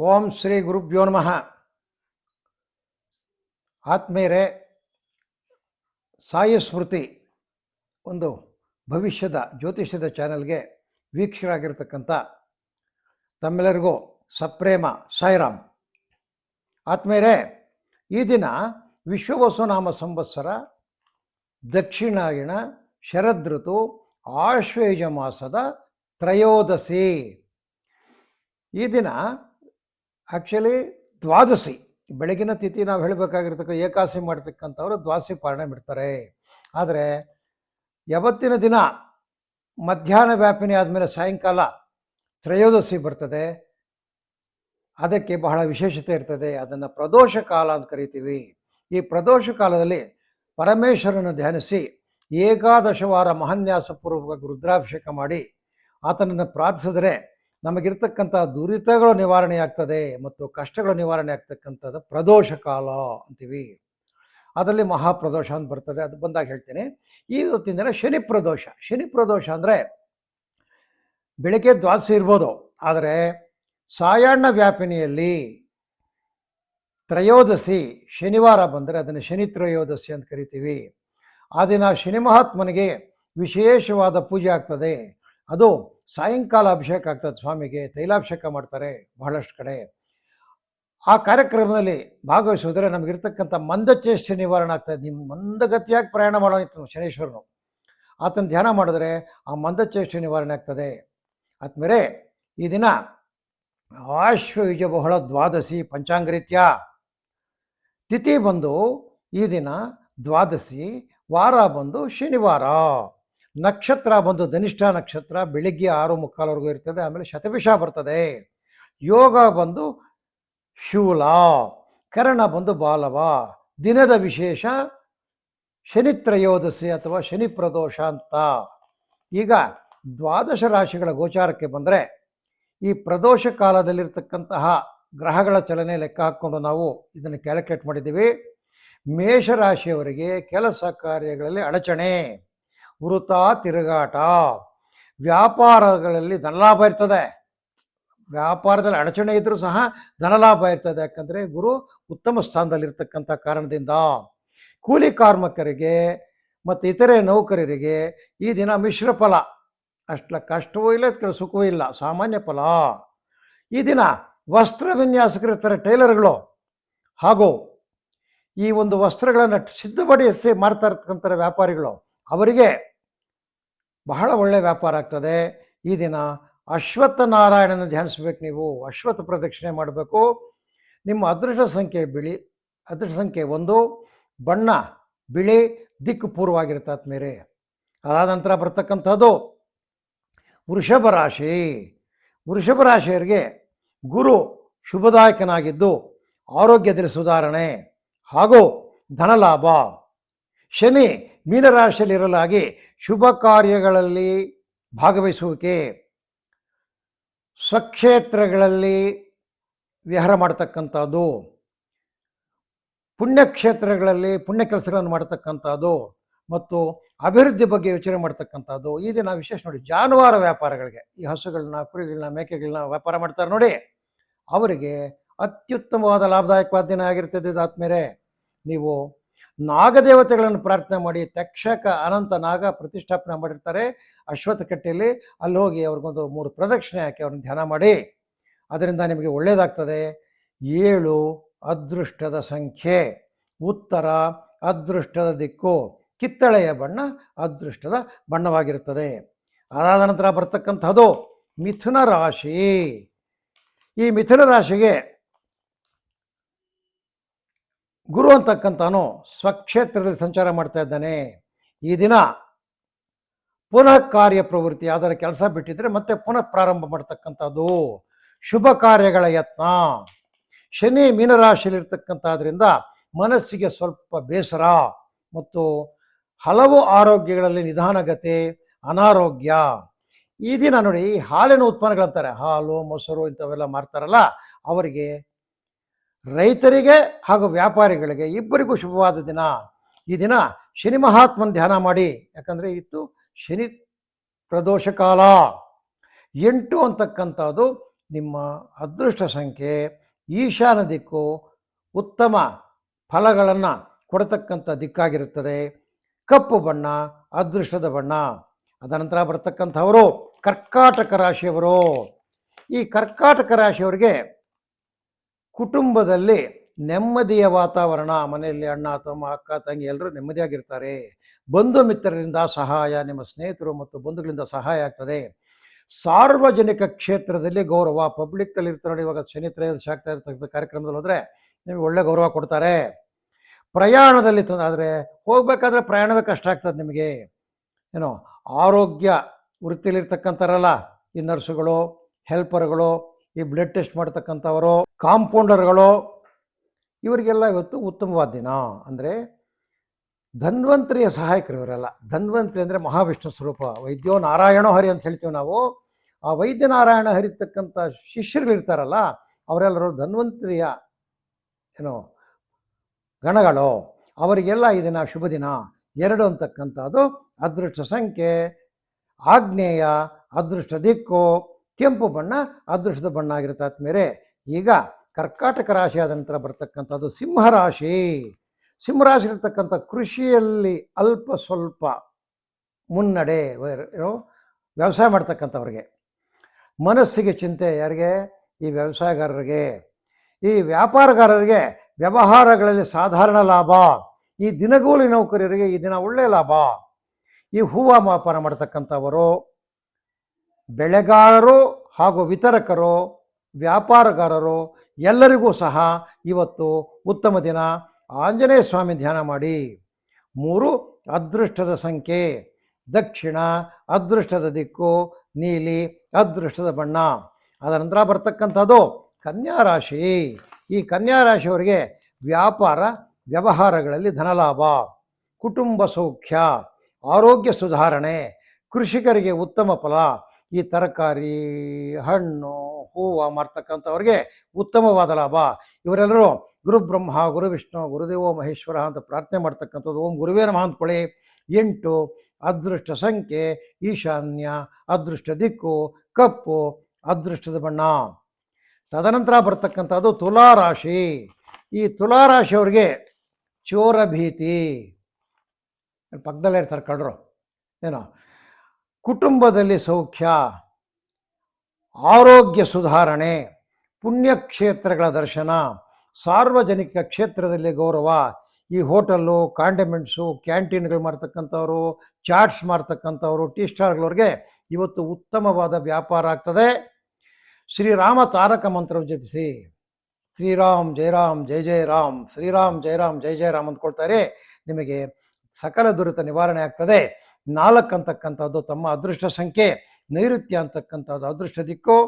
ಓಂ ಶ್ರೀ ಗುರುಭ್ಯೋ ನಮಃ. ಆತ್ಮೇರೆ ಸಾಯಿ ಸ್ಮೃತಿ ಒಂದು ಭವಿಷ್ಯದ ಜ್ಯೋತಿಷ್ಯದ ಚಾನೆಲ್ಗೆ ವೀಕ್ಷರಾಗಿರ್ತಕ್ಕಂಥ ತಮ್ಮೆಲ್ಲರಿಗೂ ಸಪ್ರೇಮ ಸಾಯಿರಾಮ್. ಆತ್ಮೇರೆ ಈ ದಿನ ವಿಶ್ವವಸುನಾಮ ಸಂವತ್ಸರ, ದಕ್ಷಿಣಾಯಣ ಶರದೃತು ಆಶ್ವೇಜ ಮಾಸದ ತ್ರಯೋದಶಿ. ಈ ದಿನ ಆ್ಯಕ್ಚುಲಿ ದ್ವಾದಶಿ. ಬೆಳಗಿನ ತಿಥಿ ನಾವು ಹೇಳಬೇಕಾಗಿರ್ತಕ್ಕ ಏಕಾಸಿ ಮಾಡ್ತಕ್ಕಂಥವ್ರು ದ್ವಾದಶಿ ಪಾರಣೆ ಬಿಡ್ತಾರೆ ಆದರೆ, ಯಾವತ್ತಿನ ದಿನ ಮಧ್ಯಾಹ್ನ ವ್ಯಾಪಿನಿ ಆದಮೇಲೆ ಸಾಯಂಕಾಲ ತ್ರಯೋದಶಿ ಬರ್ತದೆ. ಅದಕ್ಕೆ ಬಹಳ ವಿಶೇಷತೆ ಇರ್ತದೆ. ಅದನ್ನು ಪ್ರದೋಷ ಕಾಲ ಅಂತ ಕರಿತೀವಿ. ಈ ಪ್ರದೋಷ ಕಾಲದಲ್ಲಿ ಪರಮೇಶ್ವರನ ಧ್ಯಾನಿಸಿ ಏಕಾದಶ ವಾರ ಮಹಾನ್ಯಾಸಪೂರ್ವಕ ರುದ್ರಾಭಿಷೇಕ ಮಾಡಿ ಆತನನ್ನು ಪ್ರಾರ್ಥಿಸಿದ್ರೆ ನಮಗಿರ್ತಕ್ಕಂಥ ದುರಿತಗಳು ನಿವಾರಣೆ ಆಗ್ತದೆ ಮತ್ತು ಕಷ್ಟಗಳು ನಿವಾರಣೆ ಆಗ್ತಕ್ಕಂಥದ್ದು ಪ್ರದೋಷ ಕಾಲ ಅಂತೀವಿ. ಅದರಲ್ಲಿ ಮಹಾಪ್ರದೋಷ ಅಂತ ಬರ್ತದೆ. ಅದು ಬಂದಾಗ ಹೇಳ್ತೇನೆ. ಈ ಹೊತ್ತಿನ ಶನಿ ಪ್ರದೋಷ. ಶನಿ ಪ್ರದೋಷ ಅಂದರೆ ಬೆಳಗ್ಗೆ ದ್ವಾದಶಿ ಇರ್ಬೋದು. ಆದರೆ ಸಾಯಾಣ್ಣ ವ್ಯಾಪಿನಿಯಲ್ಲಿ ತ್ರಯೋದಶಿ ಶನಿವಾರ ಬಂದರೆ ಅದನ್ನು ಶನಿ ತ್ರಯೋದಶಿ ಅಂತ ಕರಿತೀವಿ. ಆ ದಿನ ಶನಿ ಮಹಾತ್ಮನಿಗೆ ವಿಶೇಷವಾದ ಪೂಜೆ ಆಗ್ತದೆ. ಅದು ಸಾಯಂಕಾಲ ಅಭಿಷೇಕ ಆಗ್ತದೆ ಸ್ವಾಮಿಗೆ, ತೈಲಾಭಿಷೇಕ ಮಾಡ್ತಾರೆ ಬಹಳಷ್ಟು ಕಡೆ. ಆ ಕಾರ್ಯಕ್ರಮದಲ್ಲಿ ಭಾಗವಹಿಸುವುದರೆ ನಮಗಿರ್ತಕ್ಕಂಥ ಮಂದಚೇಷ್ಟೆ ನಿವಾರಣೆ ಆಗ್ತದೆ. ನಿಮ್ಮ ಮಂದಗತಿಯಾಗಿ ಪ್ರಯಾಣ ಮಾಡೋನಿತ್ತು ಶನೇಶ್ವರನು. ಆತನ ಧ್ಯಾನ ಮಾಡಿದ್ರೆ ಆ ಮಂದಚೇಷ್ಟೆ ನಿವಾರಣೆ ಆಗ್ತದೆ. ಆದ್ಮೇಲೆ ಈ ದಿನ ಆಶ್ವಯುಜ ಬಹಳ ದ್ವಾದಶಿ ಪಂಚಾಂಗ ರೀತ್ಯ ತಿಥಿ ಬಂದು ಈ ದಿನ ದ್ವಾದಶಿ, ವಾರ ಬಂದು ಶನಿವಾರ. ನಕ್ಷತ್ರ ಬಂದು ಧನಿಷ್ಠ ನಕ್ಷತ್ರ ಬೆಳಿಗ್ಗೆ ಆರು ಮುಕ್ಕಾಲವರೆಗೂ ಇರ್ತದೆ, ಆಮೇಲೆ ಶತವಿಷ ಬರ್ತದೆ. ಯೋಗ ಬಂದು ಶೂಲ, ಕರಣ ಬಂದು ಬಾಲವ, ದಿನದ ವಿಶೇಷ ಶನಿ ತ್ರಯೋದಶಿ ಅಥವಾ ಶನಿ ಪ್ರದೋಷ ಅಂತ. ಈಗ ದ್ವಾದಶ ರಾಶಿಗಳ ಗೋಚಾರಕ್ಕೆ ಬಂದರೆ ಈ ಪ್ರದೋಷ ಕಾಲದಲ್ಲಿರ್ತಕ್ಕಂತಹ ಗ್ರಹಗಳ ಚಲನೆ ಲೆಕ್ಕ ಹಾಕ್ಕೊಂಡು ನಾವು ಇದನ್ನು ಕ್ಯಾಲ್ಕುಲೇಟ್ ಮಾಡಿದ್ದೀವಿ. ಮೇಷರಾಶಿಯವರಿಗೆ ಕೆಲಸ ಕಾರ್ಯಗಳಲ್ಲಿ ಅಡಚಣೆ. ವೃತ ತಿರುಗಾಟ. ವ್ಯಾಪಾರಗಳಲ್ಲಿ ಧನಲಾಭ ಇರ್ತದೆ. ವ್ಯಾಪಾರದಲ್ಲಿ ಅಡಚಣೆ ಇದ್ದರೂ ಸಹ ಧನಲಾಭ ಇರ್ತದೆ. ಯಾಕಂದರೆ ಗುರು ಉತ್ತಮ ಸ್ಥಾನದಲ್ಲಿರ್ತಕ್ಕಂಥ ಕಾರಣದಿಂದ ಕೂಲಿ ಕಾರ್ಮಿಕರಿಗೆ ಮತ್ತು ಇತರೆ ನೌಕರರಿಗೆ ಈ ದಿನ ಮಿಶ್ರ ಫಲ. ಅಷ್ಟಲ ಕಷ್ಟವೂ ಇಲ್ಲ ಕೆಲ ಸುಖವೂ ಇಲ್ಲ. ಸಾಮಾನ್ಯ ಫಲ. ಈ ದಿನ ವಸ್ತ್ರ ವಿನ್ಯಾಸಕರಿರ್ತಾರೆ ಟೈಲರ್ಗಳು ಹಾಗೂ, ಈ ಒಂದು ವಸ್ತ್ರಗಳನ್ನು ಸಿದ್ಧಪಡಿಸಿ ಮಾಡ್ತಾ ಇರ್ತಕ್ಕಂಥ ವ್ಯಾಪಾರಿಗಳು ಅವರಿಗೆ ಬಹಳ ಒಳ್ಳೆಯ ವ್ಯಾಪಾರ ಆಗ್ತದೆ. ಈ ದಿನ ಅಶ್ವತ್ಥ ನಾರಾಯಣನ ಧ್ಯಾನಿಸ್ಬೇಕು ನೀವು. ಅಶ್ವತ್ಥ ಪ್ರದಕ್ಷಿಣೆ ಮಾಡಬೇಕು. ನಿಮ್ಮ ಅದೃಷ್ಟ ಸಂಖ್ಯೆ ಬಿಳಿ, ಅದೃಷ್ಟ ಸಂಖ್ಯೆ ಒಂದು, ಬಣ್ಣ ಬಿಳಿ, ದಿಕ್ಕು ಪೂರ್ವವಾಗಿರುತ್ತೆ ಮೇರೆ ಅದಾದ ನಂತರ ಬರ್ತಕ್ಕಂಥದ್ದು ವೃಷಭ ರಾಶಿ. ವೃಷಭ ರಾಶಿಯವರಿಗೆ ಗುರು ಶುಭದಾಯಕನಾಗಿದ್ದು ಆರೋಗ್ಯದಲ್ಲಿ ಸುಧಾರಣೆ ಹಾಗೂ ಧನಲಾಭ. ಶನಿ ಮೀನರಾಶಿಯಲ್ಲಿರಲಾಗಿ ಶುಭ ಕಾರ್ಯಗಳಲ್ಲಿ ಭಾಗವಹಿಸುವಿಕೆ, ಸ್ವಕ್ಷೇತ್ರಗಳಲ್ಲಿ ವಿಹಾರ ಮಾಡ್ತಕ್ಕಂಥದ್ದು, ಪುಣ್ಯಕ್ಷೇತ್ರಗಳಲ್ಲಿ ಪುಣ್ಯ ಕೆಲಸಗಳನ್ನು ಮಾಡ್ತಕ್ಕಂಥದ್ದು ಮತ್ತು ಅಭಿವೃದ್ಧಿ ಬಗ್ಗೆ ಯೋಚನೆ ಮಾಡ್ತಕ್ಕಂಥದ್ದು. ಈ ದಿನ ವಿಶೇಷ ನೋಡಿ, ಜಾನುವಾರು ವ್ಯಾಪಾರಗಳಿಗೆ ಈ ಹಸುಗಳನ್ನ, ಕುರಿಗಳನ್ನ, ಮೇಕೆಗಳನ್ನ ವ್ಯಾಪಾರ ಮಾಡ್ತಾರೆ ನೋಡಿ. ಅವರಿಗೆ ಅತ್ಯುತ್ತಮವಾದ ಲಾಭದಾಯಕವಾದ ದಿನ ಆಗಿರ್ತದೆ ಇದಾದ್ಮೇಲೆ ನೀವು ನಾಗದೇವತೆಗಳನ್ನು ಪ್ರಾರ್ಥನೆ ಮಾಡಿ ತಕ್ಷಕ ಅನಂತ ನಾಗ ಪ್ರತಿಷ್ಠಾಪನೆ ಮಾಡಿರ್ತಾರೆ. ಅಶ್ವತ್ಥ ಕಟ್ಟೆಯಲ್ಲಿ ಅಲ್ಲಿ ಹೋಗಿ ಅವ್ರಿಗೊಂದು ಮೂರು ಪ್ರದಕ್ಷಿಣೆ ಹಾಕಿ ಅವ್ರನ್ನ ಧ್ಯಾನ ಮಾಡಿ. ಅದರಿಂದ ನಿಮಗೆ ಒಳ್ಳೆಯದಾಗ್ತದೆ ಏಳು, ಅದೃಷ್ಟದ ಸಂಖ್ಯೆ. ಉತ್ತರ, ಅದೃಷ್ಟದ ದಿಕ್ಕು. ಕಿತ್ತಳೆಯ ಬಣ್ಣ, ಅದೃಷ್ಟದ ಬಣ್ಣವಾಗಿರುತ್ತದೆ. ಅದಾದ ನಂತರ ಬರ್ತಕ್ಕಂಥದ್ದು ಮಿಥುನ ರಾಶಿ. ಈ ಮಿಥುನ ರಾಶಿಗೆ ಗುರು ಅಂತಕ್ಕಂಥವನು ಸ್ವಕ್ಷೇತ್ರದಲ್ಲಿ ಸಂಚಾರ ಮಾಡ್ತಾ ಇದ್ದಾನೆ. ಈ ದಿನ ಪುನಃ ಕಾರ್ಯ ಪ್ರವೃತ್ತಿ, ಅದರ ಕೆಲಸ ಬಿಟ್ಟಿದ್ರೆ ಮತ್ತೆ ಪುನಃ ಪ್ರಾರಂಭ ಮಾಡ್ತಕ್ಕಂಥದ್ದು. ಶುಭ ಕಾರ್ಯಗಳ ಯತ್ನ. ಶನಿ ಮೀನರಾಶಿಯಲ್ಲಿರ್ತಕ್ಕಂಥದ್ರಿಂದ ಮನಸ್ಸಿಗೆ ಸ್ವಲ್ಪ ಬೇಸರ ಮತ್ತು ಹಲವು ಆರೋಗ್ಯಗಳಲ್ಲಿ ನಿಧಾನಗತೆ, ಅನಾರೋಗ್ಯ. ಈ ದಿನ ನೋಡಿ ಹಾಲಿನ ಉತ್ಪನ್ನಗಳಂತಾರೆ. ಹಾಲು, ಮೊಸರು ಇಂಥವೆಲ್ಲ ಮಾರ್ತಾರಲ್ಲ, ಅವರಿಗೆ ರೈತರಿಗೆ ಹಾಗೂ ವ್ಯಾಪಾರಿಗಳಿಗೆ ಇಬ್ಬರಿಗೂ ಶುಭವಾದ ದಿನ. ಈ ದಿನ ಶನಿ ಮಹಾತ್ಮನ ಧ್ಯಾನ ಮಾಡಿ. ಯಾಕಂದರೆ ಇತ್ತು ಶನಿ ಪ್ರದೋಷ ಕಾಲ. ಎಂಟು ಅಂತಕ್ಕಂಥದ್ದು ನಿಮ್ಮ ಅದೃಷ್ಟ ಸಂಖ್ಯೆ, ಈಶಾನ ದಿಕ್ಕು, ಉತ್ತಮ ಫಲಗಳನ್ನು ಕೊಡತಕ್ಕಂಥ ದಿಕ್ಕಾಗಿರುತ್ತದೆ. ಕಪ್ಪು ಬಣ್ಣ, ಅದೃಷ್ಟದ ಬಣ್ಣ. ಅದನಂತರ ಬರತಕ್ಕಂಥವರು ಕರ್ಕಾಟಕ ರಾಶಿಯವರು. ಈ ಕರ್ಕಾಟಕ ರಾಶಿಯವರಿಗೆ ಕುಟುಂಬದಲ್ಲಿ ನೆಮ್ಮದಿಯ ವಾತಾವರಣ, ಮನೆಯಲ್ಲಿ ಅಣ್ಣ, ತಮ್ಮ, ಅಕ್ಕ, ತಂಗಿ ಎಲ್ಲರೂ ನೆಮ್ಮದಿಯಾಗಿರ್ತಾರೆ. ಬಂಧು ಮಿತ್ರರಿಂದ ಸಹಾಯ, ನಿಮ್ಮ ಸ್ನೇಹಿತರು ಮತ್ತು ಬಂಧುಗಳಿಂದ ಸಹಾಯ ಆಗ್ತದೆ. ಸಾರ್ವಜನಿಕ ಕ್ಷೇತ್ರದಲ್ಲಿ ಗೌರವ ಪಬ್ಲಿಕ್ಕಲ್ಲಿ ಇರ್ತಾರೆ ನೋಡಿ, ಇವಾಗ ತ್ರಯೋದಶಿ ಆಗ್ತಾ ಇರ್ತಕ್ಕಂಥ ಕಾರ್ಯಕ್ರಮದಲ್ಲಿ ಹೋದರೆ ನಿಮಗೆ ಒಳ್ಳೆ ಗೌರವ ಕೊಡ್ತಾರೆ. ಪ್ರಯಾಣದಲ್ಲಿ ತೊಂದರೆ ಆದರೆ ಹೋಗ್ಬೇಕಾದ್ರೆ ಪ್ರಯಾಣವೇ ಕಷ್ಟ ಆಗ್ತದೆ ನಿಮಗೆ. ಏನೋ ಆರೋಗ್ಯ ವೃತ್ತಿಲಿರ್ತಕ್ಕಂಥರಲ್ಲ ಈ ನರ್ಸುಗಳು ಹೆಲ್ಪರ್ಗಳು ಈ ಬ್ಲಡ್ ಟೆಸ್ಟ್ ಮಾಡ್ತಕ್ಕಂಥವರು ಕಾಂಪೌಂಡರ್ಗಳು ಇವರಿಗೆಲ್ಲ ಇವತ್ತು ಉತ್ತಮವಾದ ದಿನ. ಅಂದರೆ ಧನ್ವಂತರಿಯ ಸಹಾಯಕರು ಇವರೆಲ್ಲ. ಧನ್ವಂತರಿ ಅಂದರೆ ಮಹಾವಿಷ್ಣು ಸ್ವರೂಪ. ವೈದ್ಯೋ ನಾರಾಯಣೋ ಹರಿ ಅಂತ ಹೇಳ್ತೀವಿ ನಾವು. ಆ ವೈದ್ಯ ನಾರಾಯಣ ಹರಿತಕ್ಕಂಥ ಶಿಷ್ಯರುಗಳಿರ್ತಾರಲ್ಲ, ಅವರೆಲ್ಲರೂ ಧನ್ವಂತರಿಯ ಏನು ಗಣಗಳು. ಅವರಿಗೆಲ್ಲ ಈ ದಿನ ಶುಭ ದಿನ. ಎರಡು ಅಂತಕ್ಕಂಥದ್ದು, ಅದೃಷ್ಟ ಸಂಖ್ಯೆ ಆಗ್ನೇಯ ಅದೃಷ್ಟ ದಿಕ್ಕು ಕೆಂಪು ಬಣ್ಣ ಅದೃಷ್ಟದ ಬಣ್ಣ ಆಗಿರುತ್ತೆ ಆದ್ಮೇಲೆ ಈಗ ಕರ್ಕಾಟಕ ರಾಶಿ ಆದ ನಂತರ ಬರ್ತಕ್ಕಂಥದ್ದು ಸಿಂಹರಾಶಿ ಸಿಂಹರಾಶಿ ಇರ್ತಕ್ಕಂಥ ಕೃಷಿಯಲ್ಲಿ ಅಲ್ಪ ಸ್ವಲ್ಪ ಮುನ್ನಡೆ ವ್ಯವಸಾಯ ಮಾಡ್ತಕ್ಕಂಥವ್ರಿಗೆ. ಮನಸ್ಸಿಗೆ ಚಿಂತೆ ಯಾರಿಗೆ? ಈ ವ್ಯವಸಾಯಗಾರರಿಗೆ. ಈ ವ್ಯಾಪಾರಗಾರರಿಗೆ ವ್ಯವಹಾರಗಳಲ್ಲಿ ಸಾಧಾರಣ ಲಾಭ. ಈ ದಿನಗೂಲಿ ನೌಕರರಿಗೆ ಈ ದಿನ ಒಳ್ಳೆಯ ಲಾಭ. ಈ ಹೂವು ವ್ಯಾಪಾರ ಮಾಡ್ತಕ್ಕಂಥವರು ಬೆಳೆಗಾರರು ಹಾಗೂ ವಿತರಕರು, ವ್ಯಾಪಾರಗಾರರು ಎಲ್ಲರಿಗೂ ಸಹ ಇವತ್ತು ಉತ್ತಮ ದಿನ. ಆಂಜನೇಯ ಸ್ವಾಮಿ ಧ್ಯಾನ ಮಾಡಿ. ಮೂರು, ಅದೃಷ್ಟದ ಸಂಖ್ಯೆ. ದಕ್ಷಿಣ, ಅದೃಷ್ಟದ ದಿಕ್ಕು. ನೀಲಿ, ಅದೃಷ್ಟದ ಬಣ್ಣ. ಅದರ ನಂತರ ಬರ್ತಕ್ಕಂಥದ್ದು ಕನ್ಯಾ ರಾಶಿ. ಈ ಕನ್ಯಾ ರಾಶಿಯವರಿಗೆ ವ್ಯಾಪಾರ, ವ್ಯವಹಾರಗಳಲ್ಲಿ ಧನಲಾಭ, ಕುಟುಂಬ ಸೌಖ್ಯ, ಆರೋಗ್ಯ ಸುಧಾರಣೆ, ಕೃಷಿಕರಿಗೆ ಉತ್ತಮ ಫಲ ಈ ತರಕಾರಿ, ಹಣ್ಣು, ಹೂವು ಮಾರ್ತಕ್ಕಂಥವ್ರಿಗೆ ಉತ್ತಮವಾದ ಲಾಭ. ಇವರೆಲ್ಲರೂ ಗುರು ಬ್ರಹ್ಮ, ಗುರು ವಿಷ್ಣು, ಗುರುದೇವೋ ಮಹೇಶ್ವರ ಅಂತ ಪ್ರಾರ್ಥನೆ ಮಾಡ್ತಕ್ಕಂಥದ್ದು ಓಂ ಗುರುವೇ ನಮಃ ಅಂದ್ಕೊಳ್ಳಿ ಎಂಟು, ಅದೃಷ್ಟ ಸಂಖ್ಯೆ, ಈಶಾನ್ಯ, ಅದೃಷ್ಟ ದಿಕ್ಕು, ಕಪ್ಪು, ಅದೃಷ್ಟದ ಬಣ್ಣ. ತದನಂತರ ಬರ್ತಕ್ಕಂಥದ್ದು ತುಲಾರಾಶಿ. ಈ ತುಲಾರಾಶಿಯವ್ರಿಗೆ ಚೋರ ಭೀತಿ. ಪಕ್ಕದಲ್ಲೇ ಇರ್ತಾರೆ ಕಳ್ಳರು. ಏನೋ? ಕುಟುಂಬದಲ್ಲಿ ಸೌಖ್ಯ, ಆರೋಗ್ಯ ಸುಧಾರಣೆ, ಪುಣ್ಯಕ್ಷೇತ್ರಗಳ ದರ್ಶನ, ಸಾರ್ವಜನಿಕ ಕ್ಷೇತ್ರದಲ್ಲಿ ಗೌರವ, ಈ ಹೋಟೆಲ್ಲು, ಕಾಂಡಿಮೆಂಟ್ಸು, ಕ್ಯಾಂಟೀನ್ಗಳು ಮಾಡ್ತಕ್ಕಂಥವ್ರು ಚಾಟ್ಸ್ ಮಾಡ್ತಕ್ಕಂಥವ್ರು ಟೀ ಸ್ಟಾರ್ಗಳವ್ರಿಗೆ ಇವತ್ತು ಉತ್ತಮವಾದ ವ್ಯಾಪಾರ ಆಗ್ತದೆ. ಶ್ರೀರಾಮ ತಾರಕ ಮಂತ್ರ ಜಪಿಸಿ. ಶ್ರೀರಾಮ್ ಜಯರಾಮ್ ಜಯ ಜಯ ರಾಮ್ ಶ್ರೀರಾಮ್ ಜಯರಾಮ್ ಜಯ ಜಯ ರಾಮ್ ಅಂದ್ಕೊಳ್ತಾರೆ. ನಿಮಗೆ ಸಕಲ ದುರಿತ ನಿವಾರಣೆ ಆಗ್ತದೆ. ನಾಲ್ಕು ಅಂತಕ್ಕಂಥದ್ದು ತಮ್ಮ ಅದೃಷ್ಟ ಸಂಖ್ಯೆ, ನೈಋತ್ಯ ಅಂತಕ್ಕಂಥದ್ದು ಅದೃಷ್ಟ ದಿಕ್ಕು,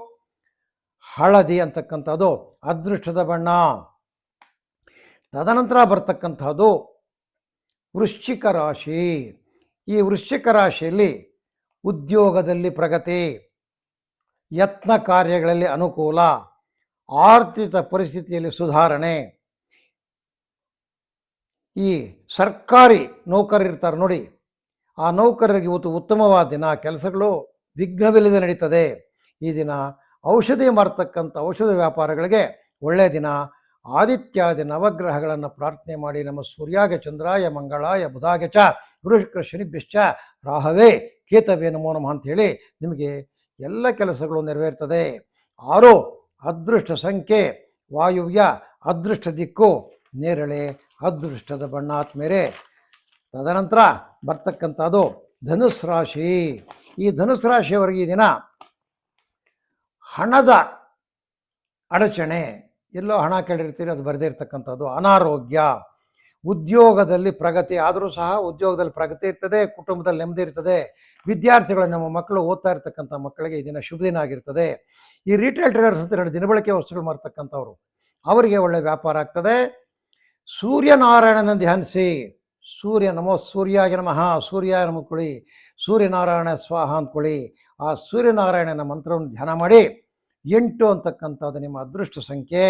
ಹಳದಿ ಅಂತಕ್ಕಂಥದ್ದು ಅದೃಷ್ಟದ ಬಣ್ಣ. ತದನಂತರ ಬರ್ತಕ್ಕಂಥದ್ದು ವೃಶ್ಚಿಕ ರಾಶಿ. ಈ ವೃಶ್ಚಿಕ ರಾಶಿಯಲ್ಲಿ ಉದ್ಯೋಗದಲ್ಲಿ ಪ್ರಗತಿ, ಯತ್ನ ಕಾರ್ಯಗಳಲ್ಲಿ ಅನುಕೂಲ, ಆರ್ಥಿಕ ಪರಿಸ್ಥಿತಿಯಲ್ಲಿ ಸುಧಾರಣೆ. ಈ ಸರ್ಕಾರಿ ನೌಕರಿರ್ತಾರೆ ನೋಡಿ ಆ ನೌಕರರಿಗೆ ಇವತ್ತು ಉತ್ತಮವಾದ ದಿನ ಕೆಲಸಗಳು ವಿಘ್ನವಿಲ್ಲದೆ ನಡೀತದೆ. ಈ ದಿನ ಔಷಧಿ ಮಾಡ್ತಕ್ಕಂಥ ಔಷಧ ವ್ಯಾಪಾರಗಳಿಗೆ ಒಳ್ಳೆಯ ದಿನ. ಆದಿತ್ಯಾದಿ ನವಗ್ರಹಗಳನ್ನು ಪ್ರಾರ್ಥನೆ ಮಾಡಿ ನಮ್ಮ ಸೂರ್ಯಾಗ ಚಂದ್ರಾಯ ಮಂಗಳಾಯ ಬುಧಾಗ ಚ ಗುರುಶುಕ್ರ ಶನಿಭ್ಯಶ್ಚ ರಾಹವೇ ಕೇತವೇ ನಮೋ ನಮಃ ಅಂಥೇಳಿ ನಿಮಗೆ ಎಲ್ಲ ಕೆಲಸಗಳು ನೆರವೇರ್ತದೆ. ಆರು, ಅದೃಷ್ಟ ಸಂಖ್ಯೆ, ವಾಯುವ್ಯ, ಅದೃಷ್ಟ ದಿಕ್ಕು, ನೇರಳೆ, ಅದೃಷ್ಟದ ಬಣ್ಣಾತ್ಮೇರೆ. ತದನಂತರ ಬರ್ತಕ್ಕಂಥದ್ದು ಧನುಸ್ ರಾಶಿ. ಈ ಧನುಸ್ ರಾಶಿಯವರಿಗೆ ಈ ದಿನ ಹಣದ ಅಡಚಣೆ. ಎಲ್ಲೋ ಹಣ ಕೇಳಿರ್ತೀರಿ, ಅದು ಬರೆದಿರ್ತಕ್ಕಂಥದ್ದು ಅನಾರೋಗ್ಯ, ಉದ್ಯೋಗದಲ್ಲಿ ಪ್ರಗತಿ, ಆದರೂ ಸಹ ಉದ್ಯೋಗದಲ್ಲಿ ಪ್ರಗತಿ ಇರ್ತದೆ, ಕುಟುಂಬದಲ್ಲಿ ನೆಮ್ಮದಿ ಇರ್ತದೆ. ವಿದ್ಯಾರ್ಥಿಗಳು ನಮ್ಮ ಮಕ್ಕಳು ಓದ್ತಾ ಇರ್ತಕ್ಕಂಥ ಮಕ್ಕಳಿಗೆ ಈ ದಿನ ಶುಭ ದಿನ ಆಗಿರ್ತದೆ. ಈ ರಿಟೇಲ್ ಟ್ರೇಡರ್ಸ್ ಅಂತ ಹೇಳಿ ದಿನಬಳಕೆ ವಸ್ತುಗಳು ಮಾರ್ತಕ್ಕಂಥವ್ರು. ಅವರಿಗೆ ಒಳ್ಳೆ ವ್ಯಾಪಾರ ಆಗ್ತದೆ. ಸೂರ್ಯನಾರಾಯಣನ ಧ್ಯಾನಿಸಿ. ಸೂರ್ಯ ನಮೋ ಸೂರ್ಯಾಯ ನಮಃ, ಸೂರ್ಯಾಯ ನಮಕೊಳ್ಳಿ ಸೂರ್ಯನಾರಾಯಣ ಸ್ವಾಹ ಅಂದ್ಕೊಳ್ಳಿ ಆ ಸೂರ್ಯನಾರಾಯಣನ ಮಂತ್ರವನ್ನು ಧ್ಯಾನ ಮಾಡಿ, ಎಂಟು ಅಂತಕ್ಕಂಥದ್ದು ನಿಮ್ಮ ಅದೃಷ್ಟ ಸಂಖ್ಯೆ,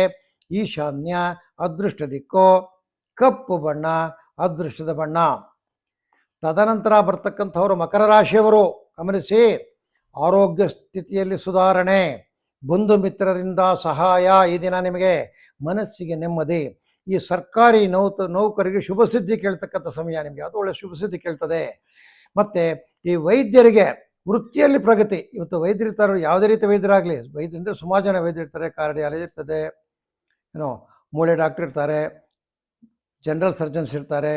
ಈಶಾನ್ಯ, ಅದೃಷ್ಟ ದಿಕ್ಕು, ಕಪ್ಪು ಬಣ್ಣ, ಅದೃಷ್ಟದ ಬಣ್ಣ. ತದನಂತರ ಬರ್ತಕ್ಕಂಥವರು ಮಕರ ರಾಶಿಯವರು, ಗಮನಿಸಿ, ಆರೋಗ್ಯ ಸ್ಥಿತಿಯಲ್ಲಿ ಸುಧಾರಣೆ, ಬಂಧು ಮಿತ್ರರಿಂದ ಸಹಾಯ ಈ ದಿನ ನಿಮಗೆ ಮನಸ್ಸಿಗೆ ನೆಮ್ಮದಿ ಈ ಸರ್ಕಾರಿ ನೌತ, ನೌಕರಿಗೆ ಶುಭ ಕೇಳ್ತಕ್ಕಂಥ ಸಮಯ ನಿಮಗೆ. ಅದು ಒಳ್ಳೆ ಶುಭ ಕೇಳ್ತದೆ. ಮತ್ತು ಈ ವೈದ್ಯರಿಗೆ ವೃತ್ತಿಯಲ್ಲಿ ಪ್ರಗತಿ. ಇವತ್ತು ವೈದ್ಯರಿರ್ತಾರೋ, ಯಾವುದೇ ರೀತಿ ವೈದ್ಯರಾಗಲಿ. ವೈದ್ಯ ಅಂದರೆ ಸುಮಾರು ಜನ ವೈದ್ಯರಿರ್ತಾರೆ, ಕಾರ್ಡಿಯಾಲಜಿ ಇರ್ತದೆ, ಏನೋ ಮೂಳೆ ಡಾಕ್ಟರ್ ಇರ್ತಾರೆ, ಜನರಲ್ ಸರ್ಜನ್ಸ್ ಇರ್ತಾರೆ,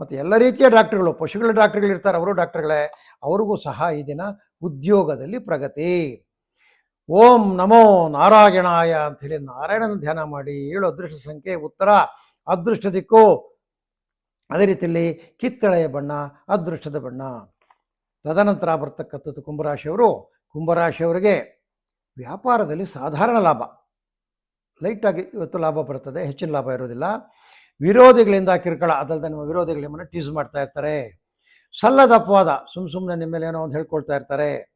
ಮತ್ತು ಎಲ್ಲ ರೀತಿಯ ಡಾಕ್ಟರ್ಗಳು, ಪಶುಗಳ ಡಾಕ್ಟರ್ಗಳು ಇರ್ತಾರೆ ಅವರು ಡಾಕ್ಟರ್ಗಳೇ. ಅವ್ರಿಗೂ ಸಹ ಈ ದಿನ ಉದ್ಯೋಗದಲ್ಲಿ ಪ್ರಗತಿ. ಓಂ ನಮೋ ನಾರಾಯಣಾಯ ಅಂಥೇಳಿ ನಾರಾಯಣನ ಧ್ಯಾನ ಮಾಡಿ ಏಳು ಅದೃಷ್ಟ ಸಂಖ್ಯೆ ಉತ್ತರ. ಅದೃಷ್ಟ ದಿಕ್ಕು. ಅದೇ ರೀತಿಯಲ್ಲಿ ಕಿತ್ತಳೆಯ ಬಣ್ಣ, ಅದೃಷ್ಟದ ಬಣ್ಣ. ತದನಂತರ ಬರ್ತಕ್ಕಂಥದ್ದು ಕುಂಭರಾಶಿಯವರು ಕುಂಭರಾಶಿಯವರಿಗೆ ವ್ಯಾಪಾರದಲ್ಲಿ ಸಾಧಾರಣ ಲಾಭ. ಲೈಟಾಗಿ ಇವತ್ತು ಲಾಭ ಬರ್ತದೆ, ಹೆಚ್ಚಿನ ಲಾಭ ಇರೋದಿಲ್ಲ. ವಿರೋಧಿಗಳಿಂದ ಕಿರುಕಳ ಅದಲ್ಲದೆ ನಿಮ್ಮ ವಿರೋಧಿಗಳು ನಿಮ್ಮನ್ನು ಟೀಸ್ ಮಾಡ್ತಾ ಇರ್ತಾರೆ. ಸಲ್ಲದ ಅಪವಾದ ಸುಮ್ಮ ಸುಮ್ಮನೆ ನಿಮ್ಮ ಏನೋ ಒಂದು ಹೇಳ್ಕೊಳ್ತಾ ಇರ್ತಾರೆ.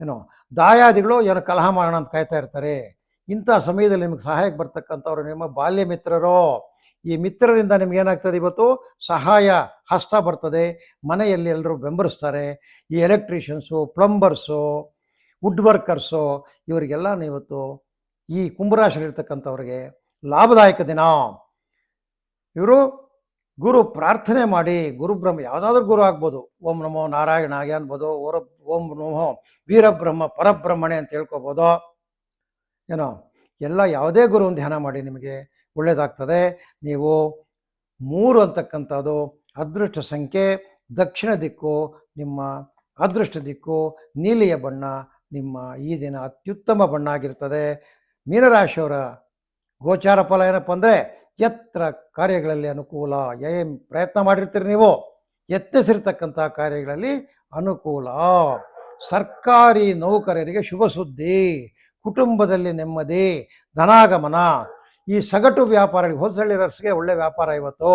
ಏನೋ, ದಾಯಾದಿಗಳು ಏನೋ ಕಲಹ ಮಾಡೋಣ ಅಂತ ಕಾಯ್ತಾ ಇರ್ತಾರೆ. ಇಂಥ ಸಮಯದಲ್ಲಿ ನಿಮಗೆ ಸಹಾಯಕ್ಕೆ ಬರ್ತಕ್ಕಂಥವ್ರು ನಿಮ್ಮ ಬಾಲ್ಯ ಮಿತ್ರರು. ಈ ಮಿತ್ರರಿಂದ ನಿಮ್ಗೆ ಏನಾಗ್ತದೆ ಇವತ್ತು? ಸಹಾಯ, ಹಸ್ತ ಬರ್ತದೆ. ಮನೆಯಲ್ಲಿ ಎಲ್ಲರೂ ಬೆಂಬಲಿಸ್ತಾರೆ. ಈ ಎಲೆಕ್ಟ್ರಿಷಿಯನ್ಸು, ಪ್ಲಂಬರ್ಸು ವುಡ್ ವರ್ಕರ್ಸು ಇವರಿಗೆಲ್ಲ ಇವತ್ತು ಈ ಕುಂಭರಾಶಿಯಲ್ಲಿರ್ತಕ್ಕಂಥವ್ರಿಗೆ ಲಾಭದಾಯಕ ದಿನ. ಇವರು ಗುರು ಪ್ರಾರ್ಥನೆ ಮಾಡಿ ಗುರುಬ್ರಹ್ಮ ಯಾವುದಾದ್ರೂ ಗುರು ಆಗ್ಬೋದು. ಓಂ ನಮೋ ನಾರಾಯಣ ಆಗೇ ಅನ್ಬೋದು. ಓರ, ಓಂ ನಮೋ ವೀರಬ್ರಹ್ಮ, ಪರಬ್ರಹ್ಮಣೆ ಅಂತ ಹೇಳ್ಕೋಬೋದು. ಏನೋ, ಎಲ್ಲ ಯಾವುದೇ ಗುರುವನ್ನು ಧ್ಯಾನ ಮಾಡಿ ನಿಮಗೆ ಒಳ್ಳೆಯದಾಗ್ತದೆ ನೀವು ಮೂರು ಅಂತಕ್ಕಂಥದ್ದು, ಅದೃಷ್ಟ ಸಂಖ್ಯೆ, ದಕ್ಷಿಣ ದಿಕ್ಕು, ನಿಮ್ಮ ಅದೃಷ್ಟ ದಿಕ್ಕು, ನೀಲಿಯ ಬಣ್ಣ, ನಿಮ್ಮ ಈ ದಿನ ಅತ್ಯುತ್ತಮ ಬಣ್ಣ ಆಗಿರ್ತದೆ. ಮೀನರಾಶಿಯವರ ಗೋಚಾರ ಫಲ ಏನಪ್ಪ ಅಂದರೆ ಎತ್ತರ ಕಾರ್ಯಗಳಲ್ಲಿ ಅನುಕೂಲ, ಏನ್ ಪ್ರಯತ್ನ ಮಾಡಿರ್ತೀರಿ ನೀವು? ಯತ್ನಿಸಿರ್ತಕ್ಕಂಥ ಕಾರ್ಯಗಳಲ್ಲಿ ಅನುಕೂಲ. ಸರ್ಕಾರಿ ನೌಕರರಿಗೆ ಶುಭ ಸುದ್ದಿ, ಕುಟುಂಬದಲ್ಲಿ ನೆಮ್ಮದಿ, ಧನಾಗಮನ. ಈ ಸಗಟು ವ್ಯಾಪಾರ ಹೋಲ್ಸಳ್ಳಿ ರಸ್ಗೆ ಒಳ್ಳೆ ವ್ಯಾಪಾರ ಇವತ್ತು.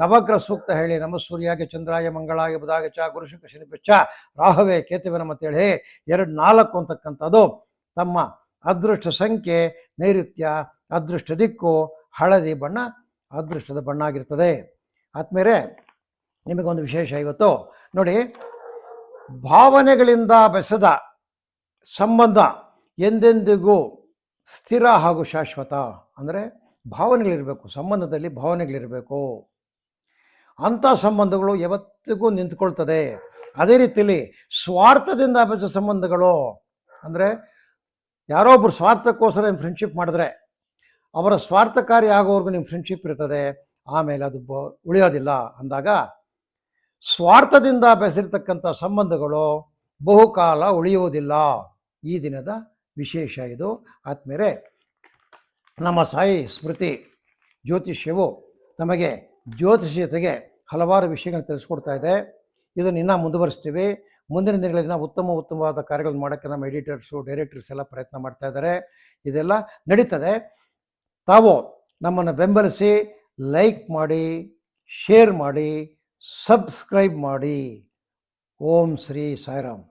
ನವಗ್ರ ಸೂಕ್ತ ಹೇಳಿ ನಮ ಸೂರ್ಯಾಗೆ ಚಂದ್ರಾಯ ಮಂಗಳಾಯ ಬುಧಾಗೆ ಚ ಗುರುಶುಕ ಶನಿ ಬೆಚ್ಚ ರಾಹುವೆ ಕೇತುವಿನ ಅಂತೇಳಿ ಎರಡು ನಾಲ್ಕು ಅಂತಕ್ಕಂಥದ್ದು. ತಮ್ಮ ಅದೃಷ್ಟ ಸಂಖ್ಯೆ, ನೈಋತ್ಯ, ಅದೃಷ್ಟ ದಿಕ್ಕು ಹಳದಿ ಬಣ್ಣ ಅದೃಷ್ಟದ ಬಣ್ಣ ಆಗಿರ್ತದೆ ಆದ್ಮೇಲೆ ನಿಮಗೊಂದು ವಿಶೇಷ ಇವತ್ತು. ನೋಡಿ, ಭಾವನೆಗಳಿಂದ ಬೆಸೆದ ಸಂಬಂಧ ಎಂದೆಂದಿಗೂ ಸ್ಥಿರ ಹಾಗೂ ಶಾಶ್ವತ. ಅಂದರೆ ಭಾವನೆಗಳಿರಬೇಕು, ಸಂಬಂಧದಲ್ಲಿ ಭಾವನೆಗಳಿರಬೇಕು. ಅಂಥ ಸಂಬಂಧಗಳು ಯಾವತ್ತಿಗೂ ನಿಂತ್ಕೊಳ್ತದೆ. ಅದೇ ರೀತಿಯಲ್ಲಿ ಸ್ವಾರ್ಥದಿಂದ ಬೆಸ ಸಂಬಂಧಗಳು, ಅಂದರೆ ಯಾರೋ ಒಬ್ರು ಸ್ವಾರ್ಥಕ್ಕೋಸ್ಕರ ಫ್ರೆಂಡ್ಶಿಪ್ ಮಾಡಿದ್ರೆ ಅವರ ಸ್ವಾರ್ಥಕಾರಿ ಆಗೋವರೆಗೂ ನಿಮ್ಮ ಫ್ರೆಂಡ್ಶಿಪ್ ಇರ್ತದೆ, ಆಮೇಲೆ ಅದು ಬ, ಉಳಿಯೋದಿಲ್ಲ ಅಂದಾಗ ಸ್ವಾರ್ಥದಿಂದ ಬೆಸೆದಿರ್ತಕ್ಕಂಥ ಸಂಬಂಧಗಳು ಬಹುಕಾಲ ಉಳಿಯುವುದಿಲ್ಲ. ಈ ದಿನದ ವಿಶೇಷ ಇದು. ಆದ್ಮೇಲೆ ನಮ್ಮ ಸಾಯಿ ಸ್ಮೃತಿ ಜ್ಯೋತಿಷ್ಯವು ನಮಗೆ ಜ್ಯೋತಿಷ್ಯತೆಗೆ ಹಲವಾರು ವಿಷಯಗಳನ್ನು ತಿಳಿಸ್ಕೊಡ್ತಾ ಇದೆ. ಇದನ್ನು ಇನ್ನೂ ಮುಂದುವರಿಸ್ತೀವಿ. ಮುಂದಿನ ದಿನಗಳಲ್ಲಿ ನಾವು ಉತ್ತಮ ಉತ್ತಮವಾದ ಕಾರ್ಯಗಳನ್ನು ಮಾಡೋಕ್ಕೆ ನಮ್ಮ ಎಡಿಟರ್ಸು ಡೈರೆಕ್ಟರ್ಸ್ ಎಲ್ಲ ಪ್ರಯತ್ನ ಮಾಡ್ತಾ ಇದ್ದಾರೆ. ಇದೆಲ್ಲ ನಡೀತದೆ. ತಾವು ನಮ್ಮನ್ನು ಬೆಂಬಲಿಸಿ ಲೈಕ್ ಮಾಡಿ ಶೇರ್ ಮಾಡಿ ಸಬ್ಸ್ಕ್ರೈಬ್ ಮಾಡಿ. ಓಂ ಶ್ರೀ ಸಾಯಿರಾಮ್.